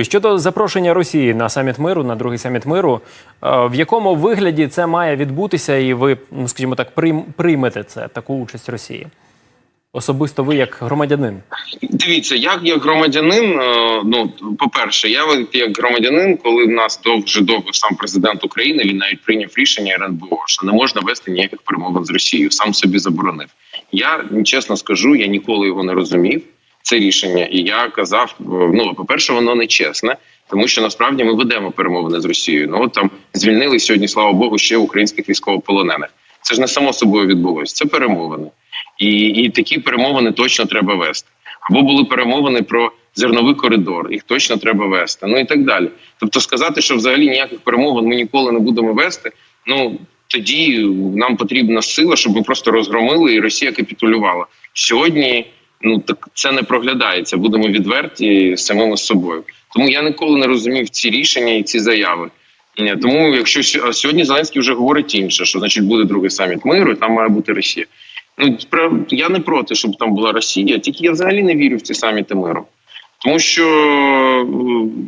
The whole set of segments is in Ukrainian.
Щодо запрошення Росії на саміт миру, на другий саміт миру, е, в якому вигляді це має відбутися, і ви, ну, скажімо так, приймете це таку участь Росії? Особисто ви як громадянин. Дивіться, як як громадянин, е, ну по-перше, я от як громадянин, коли в нас довго довго сам президент України, він навіть прийняв рішення РНБО, що не можна вести ніяких перемовин з Росією, сам собі заборонив. Я чесно скажу, я ніколи його не розумів. Це рішення, і я казав: е, ну по перше, воно не чесне, тому що насправді ми ведемо перемовини з Росією. Ну от там звільнили сьогодні, слава Богу, ще українських військовополонених. Це ж не само собою відбулося. Це перемовини, і, і такі перемовини точно треба вести. Або були перемовини про зерновий коридор, їх точно треба вести. Ну і так далі. Тобто, сказати, що взагалі ніяких перемовин ми ніколи не будемо вести. Ну тоді нам потрібна сила, щоб ми просто розгромили і Росія капітулювала сьогодні. Ну так це не проглядається. Будемо відверті самими собою. Тому я ніколи не розумів ці рішення і ці заяви. Тому, якщо а сьогодні Зеленський вже говорить інше, що значить буде другий саміт миру, і там має бути Росія. Ну я не проти, щоб там була Росія, тільки я взагалі не вірю в ці саміти миру, тому що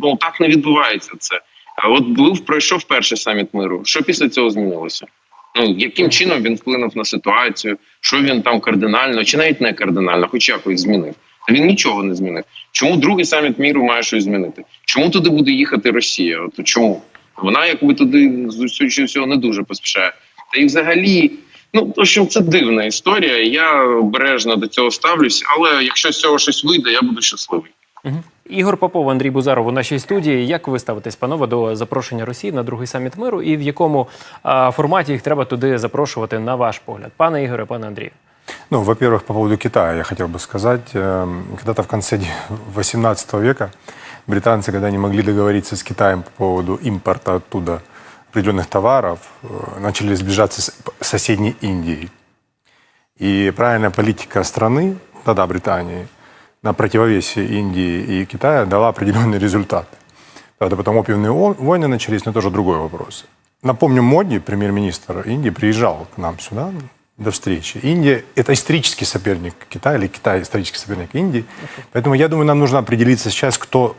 ну так не відбувається це. А от був пройшов перший саміт миру. Що після цього змінилося? Ну яким чином він вплинув на ситуацію? Що він там кардинально, чи навіть не кардинально, хоч якось змінив? Та він нічого не змінив. Чому другий саміт міру має щось змінити? Чому туди буде їхати Росія? От чому вона якби туди з всього не дуже поспішає? Та і взагалі, ну в общем, це дивна історія. Я обережно до цього ставлюсь, але якщо з цього щось вийде, я буду щасливий. Ігор Попов, Андрій Бузаров у нашій студії. Як ви ставитесь, панове, до запрошення Росії на другий саміт миру, і в якому а, форматі їх треба туди запрошувати, на ваш погляд? Пане Ігоре, пане Андрію. Ну, во-первых, по поводу Китая я хотел бы сказать. Эм, Когда-то в конце 18 века британцы, когда не могли договориться с Китаем по поводу импорта оттуда определенных товаров, э, начали сближаться с соседней Индией. И правильная политика страны, тогда Британии, на противовесе Индии и Китая дала определенный результат. Правда, потом опиумные войны начались, но тоже другой вопрос. Напомню, Моди, премьер-министр Индии, приезжал к нам сюда до встречи. Индия – это исторический соперник Китая, или Китай – исторический соперник Индии. Поэтому я думаю, нам нужно определиться сейчас, кто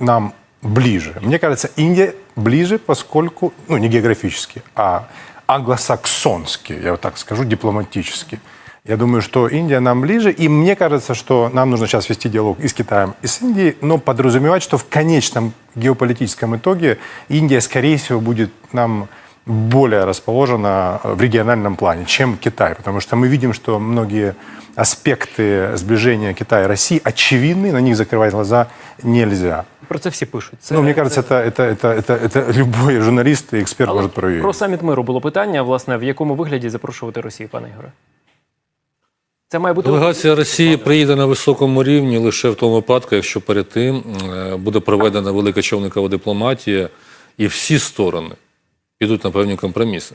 нам ближе. Мне кажется, Индия ближе, поскольку, ну, не географически, а англосаксонски, я вот так скажу, дипломатически. Я думаю, что Индия нам ближе, и мне кажется, что нам нужно сейчас вести диалог и с Китаем, и с Индией, но подразумевать, что в конечном геополитическом итоге Индия, скорее всего, будет нам более расположена в региональном плане, чем Китай, потому что мы видим, что многие аспекты сближения Китая и России очевидны, на них закрывать глаза нельзя. Про це всі пишуть. Це, Ну, мне це- кажется, это, это, это, это, это любой журналист и эксперт Але может проверить. про саміт миру було питання, власне, в якому вигляді запрошувати Росію, пане Ігоре? Це має бути Делегація Росії приїде на високому рівні лише в тому випадку, якщо перед тим е, буде проведена велика човникова дипломатія, і всі сторони підуть на певні компроміси.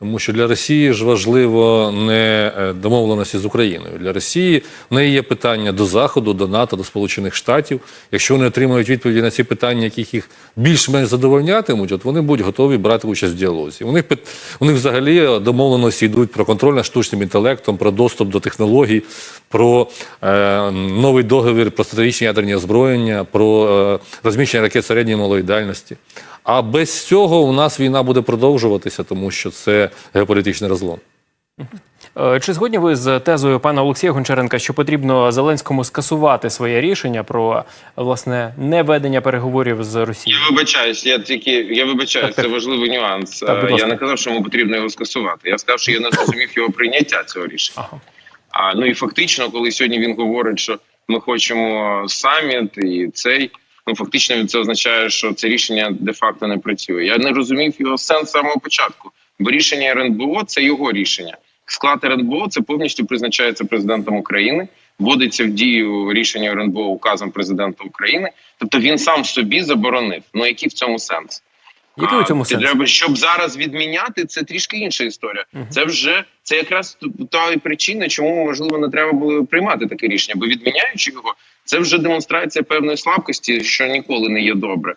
Тому що для Росії ж важливо не е, домовленості з Україною. Для Росії в неї є питання до Заходу, до НАТО, до Сполучених Штатів. Якщо вони отримають відповіді на ці питання, яких їх більш-менш задовольнятимуть, от вони будуть готові брати участь в діалозі. У них у них взагалі домовленості йдуть про контроль над штучним інтелектом, про доступ до технологій, про е, новий договір про стратегічні ядерні озброєння, про е, розміщення ракет середньої малої дальності. А без цього у нас війна буде продовжуватися, тому що це геополітичний розлом. Е, Чи згодні ви з тезою пана Олексія Гончаренка, що потрібно Зеленському скасувати своє рішення про власне неведення переговорів з Росією? Я вибачаюсь, я тільки я вибачаюсь, це важливий нюанс. Так, Е, я не казав, що йому потрібно його скасувати. Я сказав, що я не зрозумів його прийняття цього рішення. Ага. А ну і фактично, коли сьогодні він говорить, що ми хочемо саміт і цей. Ну фактично це означає, що це рішення де-факто не працює. Я не розумів його сенс з самого початку. Бо рішення РНБО це його рішення. Склад РНБО це повністю призначається президентом України, вводиться в дію рішення РНБО указом президента України. Тобто він сам собі заборонив. Ну який в цьому сенс? Який у цьому сенс? Треба, щоб зараз відміняти, це трішки інша історія. Це вже це якраз та причина, чому можливо не треба було приймати таке рішення, бо відміняючи його, це вже демонстрація певної слабкості, що ніколи не є добре.